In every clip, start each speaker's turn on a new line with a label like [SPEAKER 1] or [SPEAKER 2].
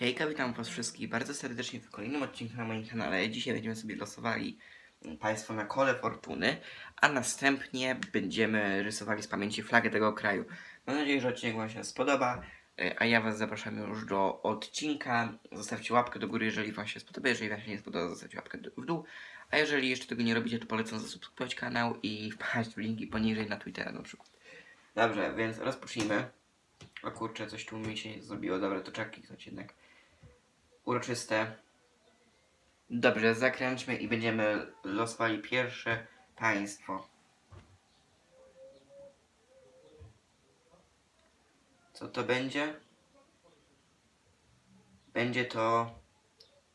[SPEAKER 1] Hejka, witam was wszystkich bardzo serdecznie w kolejnym odcinku na moim kanale. Dzisiaj będziemy sobie losowali mm, Państwo na kole fortuny, a następnie będziemy rysowali z pamięci flagę tego kraju. Mam nadzieję, że odcinek Wam się spodoba, e, a ja Was zapraszam już do odcinka. Zostawcie łapkę do góry, jeżeli Wam się spodoba, jeżeli Wam się nie spodoba, zostawcie łapkę w dół. A jeżeli jeszcze tego nie robicie, to polecam zasubskrybować kanał i wpaść w linki poniżej na Twittera na przykład. Dobrze, więc rozpocznijmy. O kurczę, coś tu mi się zrobiło. Dobra, to trzeba kliknąć jednak. Uroczyste. Dobrze, zakręćmy i będziemy losowali pierwsze państwo. Co to będzie? Będzie to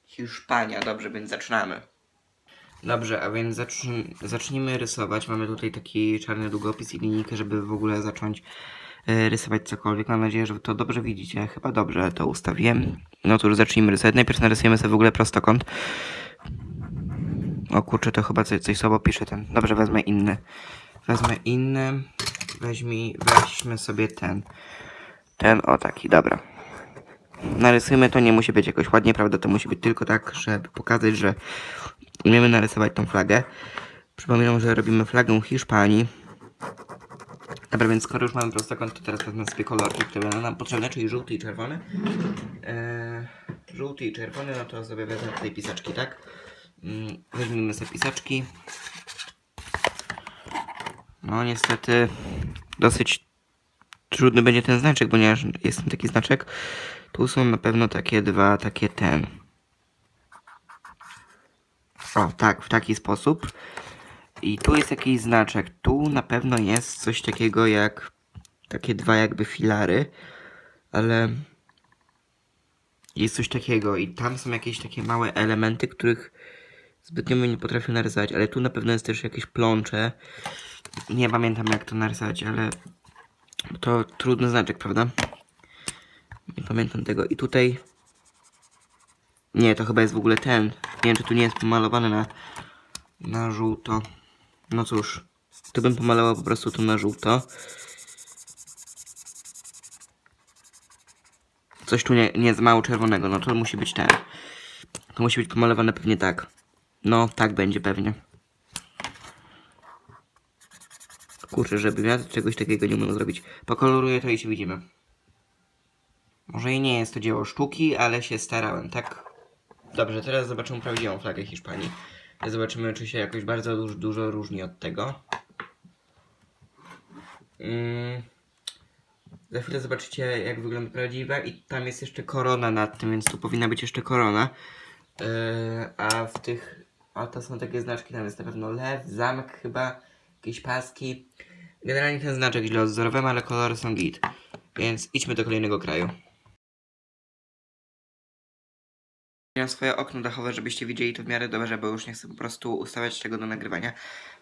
[SPEAKER 1] Hiszpania. Dobrze, więc zaczynamy. Dobrze, a więc zacznij, zacznijmy rysować. Mamy tutaj taki czarny długopis i linijkę, żeby w ogóle zacząć rysować cokolwiek. Mam nadzieję, że to dobrze widzicie. Chyba dobrze to ustawiłem. No to już zacznijmy rysować. Najpierw narysujemy sobie w ogóle prostokąt. O kurczę, to chyba coś, coś słabo pisze ten. Dobrze, wezmę inny. Wezmę inny. Weźmij, weźmy sobie ten. Ten, o taki, dobra. Narysujmy to, nie musi być jakoś ładnie, prawda? To musi być tylko tak, żeby pokazać, że umiemy narysować tą flagę. Przypominam, że robimy flagę Hiszpanii. Dobra, więc skoro już mamy prostokąt, to teraz wezmę sobie kolorki, które nam potrzebne, czyli żółty i czerwony. Eee, żółty i czerwony, no to sobie wezmę tutaj pisaczki, tak? Mm, Weźmiemy sobie pisaczki. No niestety dosyć trudny będzie ten znaczek, ponieważ jest tam taki znaczek. Tu są na pewno takie dwa, takie ten. O, tak, w taki sposób. I tu jest jakiś znaczek. Tu na pewno jest coś takiego jak takie dwa jakby filary, ale jest coś takiego i tam są jakieś takie małe elementy, których zbytnio bym nie potrafił narysować, ale tu na pewno jest też jakieś plącze. Nie pamiętam jak to narysować, ale to trudny znaczek, prawda? Nie pamiętam tego. I tutaj nie, to chyba jest w ogóle ten. Nie wiem, czy tu nie jest pomalowany na, na żółto. No cóż, tu bym pomalował po prostu tu na żółto. Coś tu nie, nie jest mało czerwonego, no to musi być ten. To musi być pomalowane pewnie tak. No, tak będzie pewnie. Kurczę, żebym ja czegoś takiego nie mógł zrobić. Pokoloruję to i się widzimy. Może i nie jest to dzieło sztuki, ale się starałem, tak? Dobrze, teraz zobaczymy prawdziwą flagę Hiszpanii. Zobaczymy, czy się jakoś bardzo dużo, dużo różni od tego. Mm. Za chwilę zobaczycie, jak wygląda prawdziwa i tam jest jeszcze korona nad tym, więc tu powinna być jeszcze korona. Yy, a w tych... A to są takie znaczki, tam jest na pewno lew, zamek chyba, jakieś paski. Generalnie ten znaczek źle odzorowałem, ale kolory są git. Więc idźmy do kolejnego kraju. Miałem swoje okno dachowe, żebyście widzieli to w miarę dobrze, bo już nie chcę po prostu ustawiać tego do nagrywania.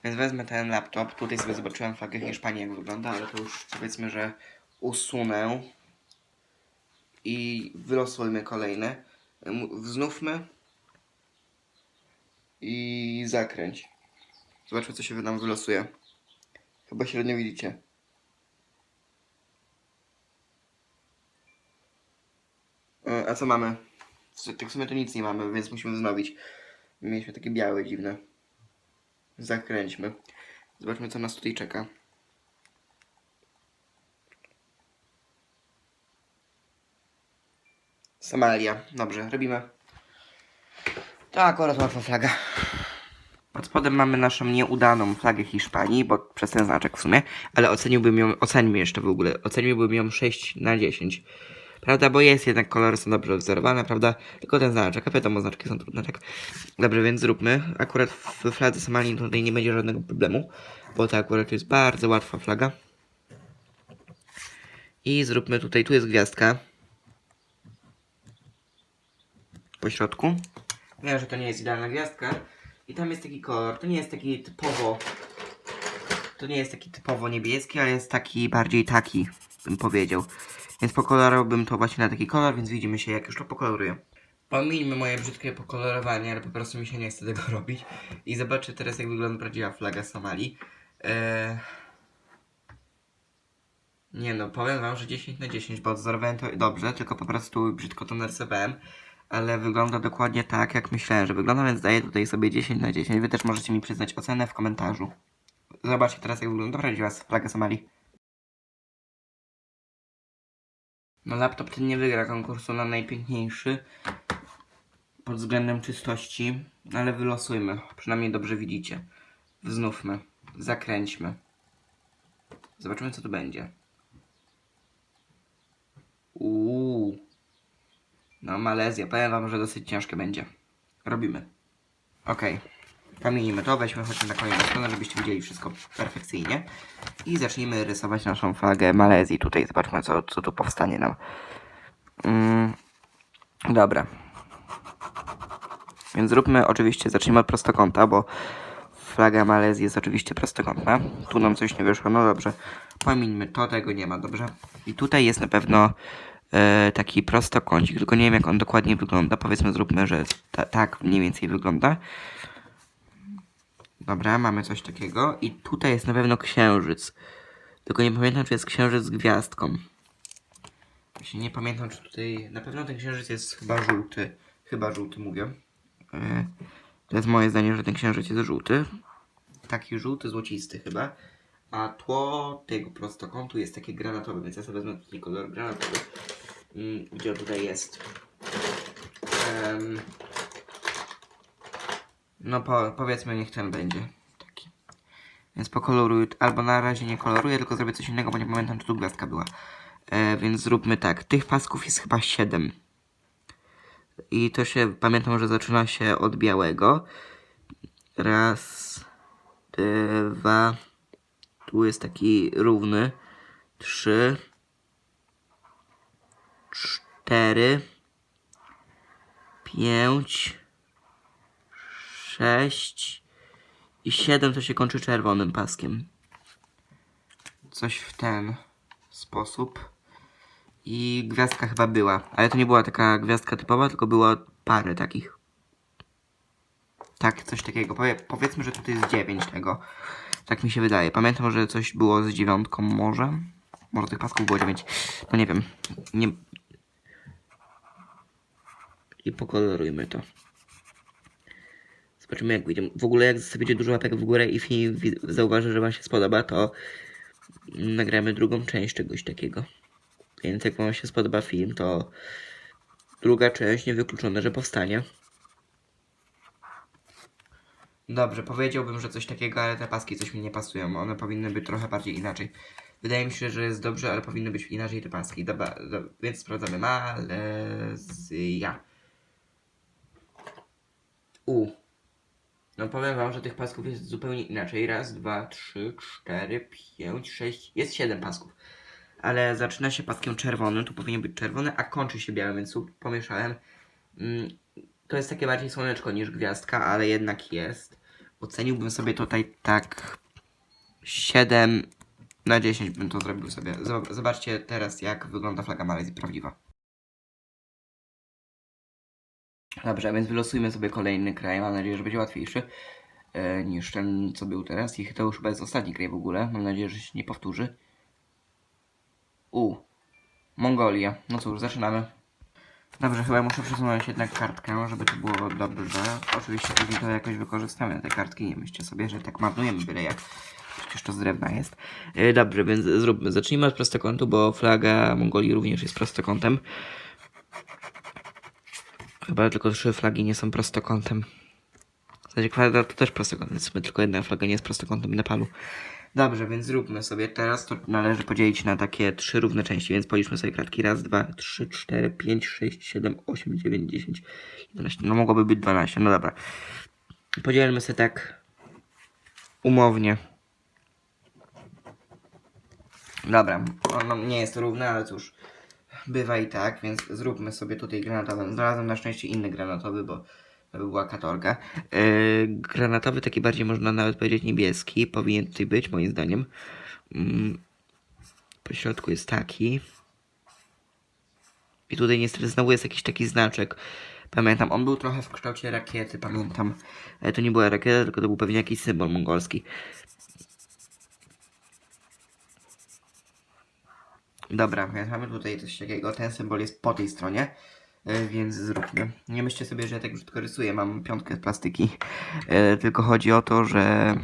[SPEAKER 1] Więc wezmę ten laptop. Tutaj sobie zobaczyłem flagę Hiszpanii, jak wygląda, ale to już powiedzmy, że usunę. I wylosujmy kolejne. Wznówmy. I zakręć. Zobaczmy, co się nam wylosuje. Chyba średnio widzicie. E, A co mamy? Tak w sumie to nic nie mamy, więc musimy wznowić. Mieliśmy takie białe, dziwne. Zakręćmy. Zobaczmy, co nas tutaj czeka. Somalia. Dobrze, robimy. To akurat łatwa flaga. Pod spodem mamy naszą nieudaną flagę Hiszpanii, bo przez ten znaczek w sumie, ale oceniłbym ją, oceńmy jeszcze w ogóle, oceniłbym ją 6 na 10. Prawda, bo jest jednak kolory są dobrze wzorowane, prawda? Tylko ten znaczek, a wiadomo, znaczki są trudne, tak? Dobrze, więc zróbmy. Akurat w fladze Somalii tutaj nie będzie żadnego problemu, bo to akurat jest bardzo łatwa flaga. I zróbmy tutaj, tu jest gwiazdka. Po środku. Wiem, że to nie jest idealna gwiazdka. I tam jest taki kolor, to nie jest taki typowo... To nie jest taki typowo niebieski, ale jest taki bardziej taki, bym powiedział. Więc pokolorowałbym to właśnie na taki kolor, więc widzimy się jak już to pokoloruję. Pomińmy moje brzydkie pokolorowanie, ale po prostu mi się nie chce tego robić. I zobaczę teraz jak wygląda prawdziwa flaga Somalii. Eee... Nie no, powiem wam, że 10 na 10, bo odzorowałem to dobrze, tylko po prostu brzydko to narysowałem. Ale wygląda dokładnie tak, jak myślałem, że wygląda, więc daję tutaj sobie 10 na 10. Wy też możecie mi przyznać ocenę w komentarzu. Zobaczcie teraz, jak wygląda. Prowadzi was flaga Somalii. No laptop ten nie wygra konkursu na najpiękniejszy pod względem czystości, ale wylosujmy. Przynajmniej dobrze widzicie. Wznówmy. Zakręćmy. Zobaczymy, co tu będzie. Uuu. No, Malezja. Powiem wam, że dosyć ciężkie będzie. Robimy. Okej. Kamienimy to, weźmy chodźmy na kolejną stronę, żebyście widzieli wszystko perfekcyjnie. I zacznijmy rysować naszą flagę Malezji. Tutaj zobaczmy, co, co tu powstanie nam. Mm, dobra. Więc zróbmy oczywiście, zacznijmy od prostokąta, bo flaga Malezji jest oczywiście prostokątna. Tu nam coś nie wyszło, no dobrze. Pomińmy to, tego nie ma, dobrze. I tutaj jest na pewno e, taki prostokącik, tylko nie wiem jak on dokładnie wygląda. Powiedzmy, zróbmy, że ta, tak mniej więcej wygląda. Dobra, mamy coś takiego. I tutaj jest na pewno księżyc. Tylko nie pamiętam, czy jest księżyc z gwiazdką. Właśnie nie pamiętam, czy tutaj... Na pewno ten księżyc jest chyba żółty. Chyba żółty, mówię. E, To jest moje zdanie, że ten księżyc jest żółty. Taki żółty, złocisty chyba. A tło tego prostokątu jest takie granatowe, więc ja sobie wezmę taki kolor granatowy. Mm, Gdzie tutaj jest? Em, no po, powiedzmy, niech ten będzie taki. Więc pokoloruję, albo na razie nie koloruję, tylko zrobię coś innego, bo nie pamiętam, czy tu gwiazdka była. E, więc zróbmy tak. Tych pasków jest chyba 7. I to się, pamiętam, że zaczyna się od białego. Raz, dwa, tu jest taki równy. Trzy, cztery, pięć, sześć i siedem to się kończy czerwonym paskiem. Coś w ten sposób. I gwiazdka chyba była, ale to nie była taka gwiazdka typowa, tylko było parę takich. Tak, coś takiego. Powie, powiedzmy, że tutaj jest 9 tego. Tak mi się wydaje. Pamiętam, że coś było z dziewiątką może. Może tych pasków było 9. No nie wiem. Nie... I pokolorujmy to. Zobaczymy jak wyjdzie. W ogóle jak zostawicie dużo łapek w górę i film zauważy, że wam się spodoba, to nagramy drugą część czegoś takiego. Więc jak wam się spodoba film, to druga część niewykluczone, że powstanie. Dobrze, powiedziałbym, że coś takiego, ale te paski coś mi nie pasują. One powinny być trochę bardziej inaczej. Wydaje mi się, że jest dobrze, ale powinny być inaczej te paski. Dobra, do, więc sprawdzamy. Malezja. U. No powiem wam, że tych pasków jest zupełnie inaczej. Raz, dwa, trzy, cztery, pięć, sześć. Jest siedem pasków. Ale zaczyna się paskiem czerwonym, tu powinien być czerwony, a kończy się białym, więc pomieszałem. Mm, to jest takie bardziej słoneczko niż gwiazdka, ale jednak jest. Oceniłbym sobie tutaj tak 7 na 10 bym to zrobił sobie. Zob- Zobaczcie teraz jak wygląda flaga Malezji prawdziwa. Dobrze, więc wylosujmy sobie kolejny kraj. Mam nadzieję, że będzie łatwiejszy e, niż ten, co był teraz. I to już chyba jest ostatni kraj w ogóle. Mam nadzieję, że się nie powtórzy. U. Mongolia. No cóż, zaczynamy. Dobrze, chyba muszę przesunąć jednak kartkę, żeby to było dobrze. Oczywiście później to jakoś wykorzystamy te kartki. Nie myślcie sobie, że tak marnujemy byle jak. Przecież to z drewna jest. E, Dobrze, więc zróbmy. Zacznijmy od prostokątu, bo flaga Mongolii również jest prostokątem. Chyba tylko trzy flagi nie są prostokątem. W zasadzie kwadrat to też prostokąt, więc tylko jedna flaga nie jest prostokątem Nepalu. Dobrze, więc zróbmy sobie teraz, to należy podzielić na takie trzy równe części, więc policzmy sobie kratki. Raz, dwa, trzy, cztery, pięć, sześć, siedem, osiem, dziewięć, dziesięć, jedenaście. No mogłoby być dwanaście, no dobra. Podzielmy sobie tak umownie. Dobra, ono nie jest to równe, ale cóż, bywa i tak, więc zróbmy sobie tutaj granatowy. Znalazłem na szczęście inny granatowy, bo to by była katorga. Yy, granatowy, taki bardziej można nawet powiedzieć niebieski, powinien tutaj być, moim zdaniem. Mm, po środku jest taki. I tutaj niestety znowu jest jakiś taki znaczek. Pamiętam, on był trochę w kształcie rakiety, pamiętam. To nie była rakieta, tylko to był pewnie jakiś symbol mongolski. Dobra, więc mamy tutaj coś takiego. Ten symbol jest po tej stronie, e, więc zróbmy. Nie myślcie sobie, że ja tak brzydko rysuję. Mam piątkę z plastyki. E, Tylko chodzi o to, że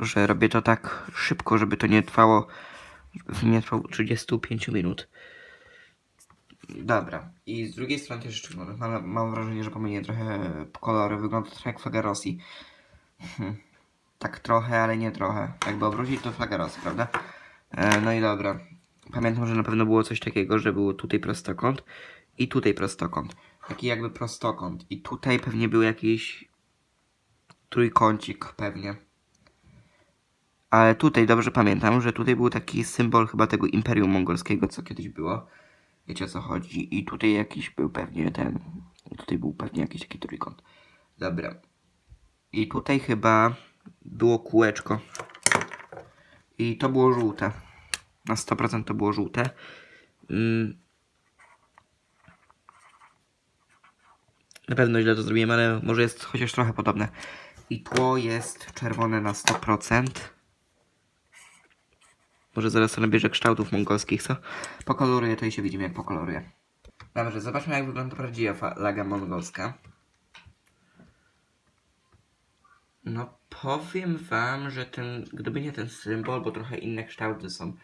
[SPEAKER 1] że robię to tak szybko, żeby to nie trwało nie trwało 35 minut. Dobra. I z drugiej strony też jeszcze mam, mam, wrażenie, że pomyliłem trochę kolory. Wygląda trochę jak flaga Rosji. Hmm. Tak trochę, ale nie trochę. Jakby obrócić to flaga Rosji, prawda? E, no i dobra. Pamiętam, że na pewno było coś takiego, że było tutaj prostokąt i tutaj prostokąt. Taki jakby prostokąt. I tutaj pewnie był jakiś trójkącik pewnie. Ale tutaj dobrze pamiętam, że tutaj był taki symbol chyba tego Imperium Mongolskiego, co kiedyś było. Wiecie o co chodzi. I tutaj jakiś był pewnie ten. Tutaj był pewnie jakiś taki trójkąt. Dobra. I tutaj chyba było kółeczko. I to było żółte. Na 100% to było żółte. Mm. Na pewno źle to zrobiłem, ale może jest chociaż trochę podobne. I tło jest czerwone na 100%. Może zaraz sobie nabierze kształtów mongolskich, co? Pokoloruję to i się widzimy, jak pokoloruję. Dobrze, zobaczmy, jak wygląda prawdziwa flaga mongolska. No, powiem wam, że ten, gdyby nie ten symbol, bo trochę inne kształty są.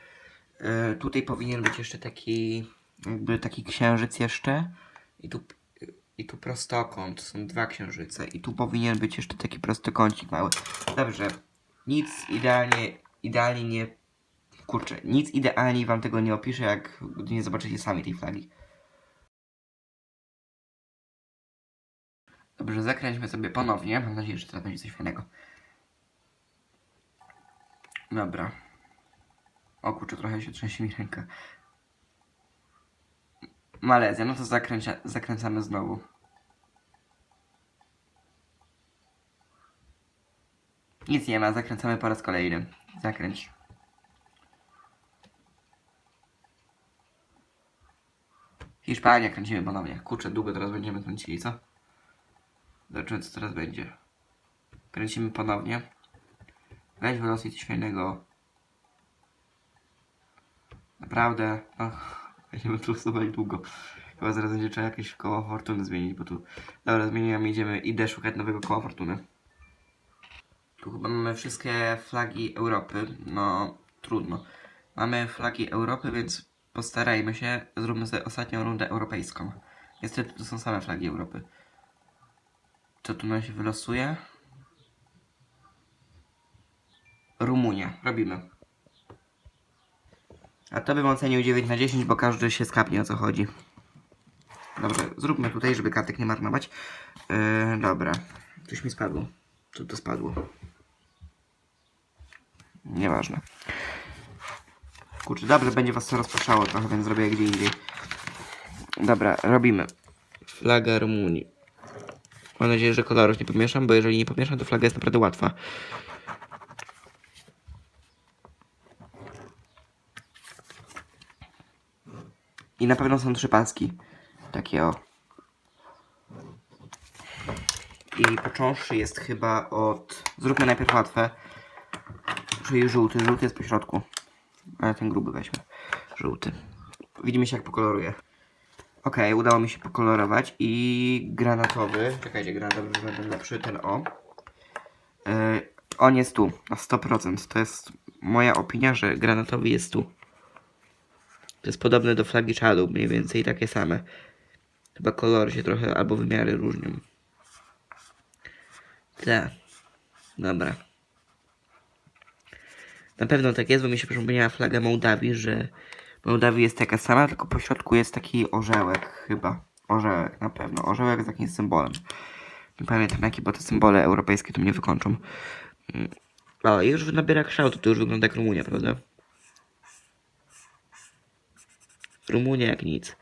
[SPEAKER 1] E, tutaj powinien być jeszcze taki, jakby taki księżyc jeszcze. I tu, I tu prostokąt, są dwa księżyce. I tu powinien być jeszcze taki prostokącik mały. Dobrze, nic idealnie, idealnie nie, kurczę, nic idealnie wam tego nie opiszę, jak nie zobaczycie sami tej flagi. Dobrze, zakręćmy sobie ponownie. Mam nadzieję, że teraz będzie coś fajnego. Dobra. O kurczę, trochę się trzęsie mi ręka. Malezja, no to zakręcia, zakręcamy znowu. Nic nie ma, zakręcamy po raz kolejny. Zakręć. Hiszpania kręcimy ponownie. Kurczę, długo teraz będziemy kręcili, co? Zobaczymy co teraz będzie. Kręcimy ponownie. Weź w coś fajnego. Naprawdę. Ach, będziemy tu stosować długo. Chyba zaraz będzie trzeba jakieś koło fortuny zmienić, bo tu... Dobra, zmieniłem, idziemy, idę szukać nowego koła fortuny. Tu chyba mamy wszystkie flagi Europy. No, trudno. Mamy flagi Europy, więc postarajmy się. Zróbmy sobie ostatnią rundę europejską. Niestety to są same flagi Europy. Co tu nam się wylosuje? Rumunia. Robimy. A to bym ocenił 9 na 10, bo każdy się skapnie o co chodzi. Dobrze, zróbmy tutaj, żeby kartek nie marnować. Yy, dobra. Coś mi spadło. Co to spadło? Nieważne. Kurczę, dobrze, będzie was to rozpraszało trochę, więc zrobię gdzie indziej. Dobra, robimy. Flaga Rumunii. Mam nadzieję, że kolorów nie pomieszam, bo jeżeli nie pomieszam, to flaga jest naprawdę łatwa. I na pewno są trzy paski. Takie o. I począwszy jest chyba od... Zróbmy najpierw łatwe. Czyli żółty. Żółty jest po środku. Ale ten gruby weźmy. Żółty. Widzimy się jak pokoloruję. Okej, udało mi się pokolorować i granatowy. Czekajcie, granatowy wygląda lepszy, ten o. Yy, on jest tu, na 100%. To jest moja opinia, że granatowy jest tu. To jest podobne do flagi czadu, mniej więcej takie same. Chyba kolory się trochę albo wymiary różnią. Tak. Dobra. Na pewno tak jest, bo mi się przypomniała flaga Mołdawii, że Mołdawii jest taka sama, tylko po środku jest taki orzełek chyba. Orzełek, na pewno. Orzełek z jakimś symbolem. Nie pamiętam jakie, bo te symbole europejskie tu mnie wykończą. Mm. O, i już nabiera kształtu, to już wygląda jak Rumunia, prawda? Rumunia jak nic.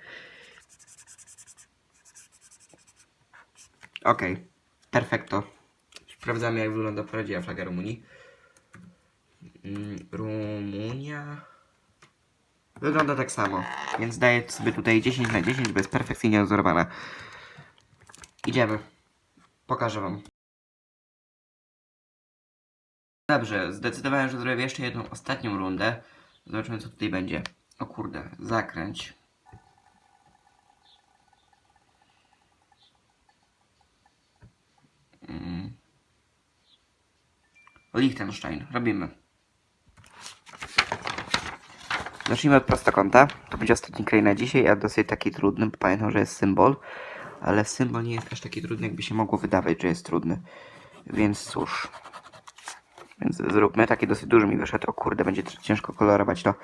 [SPEAKER 1] Okej, perfekto. Sprawdzamy jak wygląda prawdziwa flaga Rumunii. Mm, Rumunia... Wygląda tak samo, więc daję sobie tutaj 10 na 10, bo jest perfekcyjnie odzorowana. Idziemy. Pokażę wam. Dobrze, zdecydowałem, że zrobię jeszcze jedną ostatnią rundę. Zobaczymy co tutaj będzie. O kurde, zakręć. Mm. Liechtenstein, robimy. Zacznijmy od prostokąta. To będzie ostatni kraj na dzisiaj, a dosyć taki trudny, bo pamiętam, że jest symbol. Ale symbol nie jest aż taki trudny, jakby się mogło wydawać, że jest trudny. Więc cóż. Więc zróbmy. Taki dosyć duży mi wyszedł. O kurde, będzie ciężko kolorować to.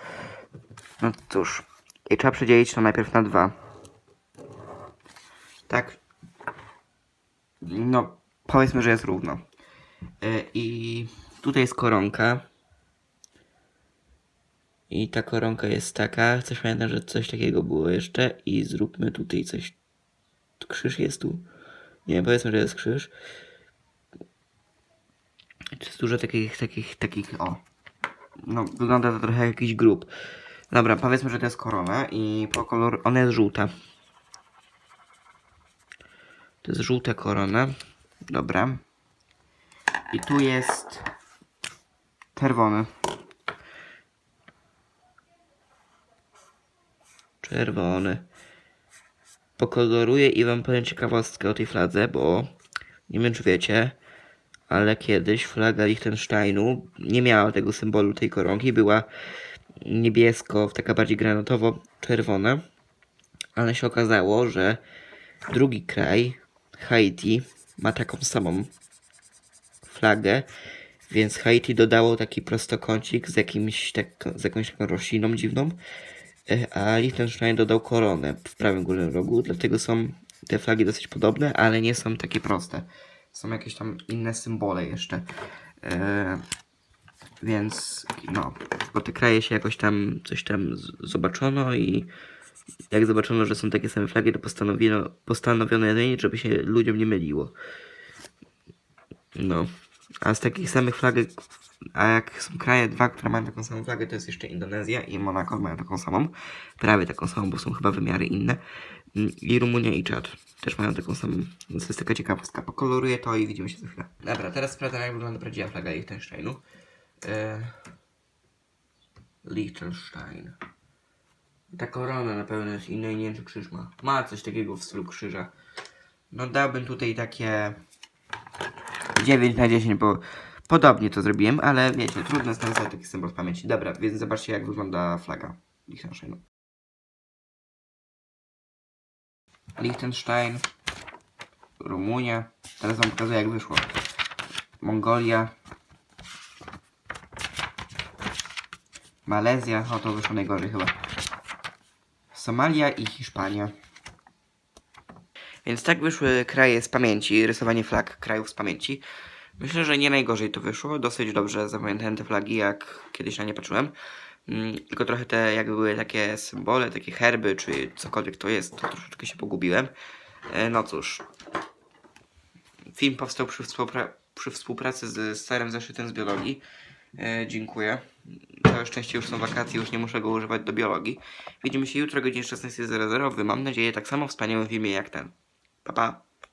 [SPEAKER 1] No cóż. I trzeba przedzielić to najpierw na dwa. Tak. No, powiedzmy, że jest równo. Y, I tutaj jest koronka. I ta koronka jest taka. Coś pamiętam, że coś takiego było jeszcze. I zróbmy tutaj coś. Krzyż jest tu. Nie, powiedzmy, że jest krzyż. Jest dużo takich, takich, takich, o. No, wygląda to trochę jak jakiś grób. Dobra, powiedzmy, że to jest korona i po kolor... Ona jest żółta. To jest żółta korona. Dobra. I tu jest czerwony. Czerwony. Pokoloruję i wam powiem ciekawostkę o tej fladze, bo nie wiem czy wiecie, ale kiedyś flaga Liechtensteinu nie miała tego symbolu tej koronki, była niebiesko, taka bardziej granatowo-czerwona, ale się okazało, że drugi kraj, Haiti, ma taką samą flagę, więc Haiti dodało taki prostokącik z, jakimś tak, z jakąś taką rośliną dziwną, e, a Liechtenstein dodał koronę w prawym górnym rogu, dlatego są te flagi dosyć podobne, ale nie są takie proste. Są jakieś tam inne symbole jeszcze. E, więc no, bo te kraje się jakoś tam coś tam zobaczono i jak zobaczono, że są takie same flagi, to postanowiono, postanowiono je zmienić, żeby się ludziom nie myliło. No. A z takich samych flaget, a jak są kraje dwa, które mają taką samą flagę, to jest jeszcze Indonezja i Monako mają taką samą. Prawie taką samą, bo są chyba wymiary inne. I Rumunia i Czad też mają taką samą. To jest taka ciekawostka. Pokoloruję to i widzimy się za chwilę. Dobra, teraz sprawdzam jak wygląda prawdziwa flaga Liechtensteinu. E... Liechtenstein. Ta korona na pewno jest inna i nie wiem czy krzyż ma. Ma coś takiego w stylu krzyża. No dałbym tutaj takie 9 na 10, bo podobnie to zrobiłem, ale wiecie, trudno jest napisać taki symbol w pamięci. Dobra, więc zobaczcie jak wygląda flaga Liechtensteinu. Liechtenstein, Rumunia. Teraz wam pokazuję jak wyszło. Mongolia. Malezja, o to wyszło najgorzej chyba. Somalia i Hiszpania. Więc tak wyszły kraje z pamięci, rysowanie flag krajów z pamięci. Myślę, że nie najgorzej to wyszło. Dosyć dobrze zapamiętałem te flagi, jak kiedyś na nie patrzyłem. Mm, Tylko trochę te jakby były takie symbole, takie herby, czy cokolwiek to jest, to troszeczkę się pogubiłem. E, No cóż. Film powstał przy, współpra- przy współpracy z starym zeszytem z biologii. E, dziękuję. Całe szczęście już są wakacje, już nie muszę go używać do biologii. Widzimy się jutro o godzinie 16.00. Mam nadzieję tak samo wspaniałym filmie jak ten. Pa pa!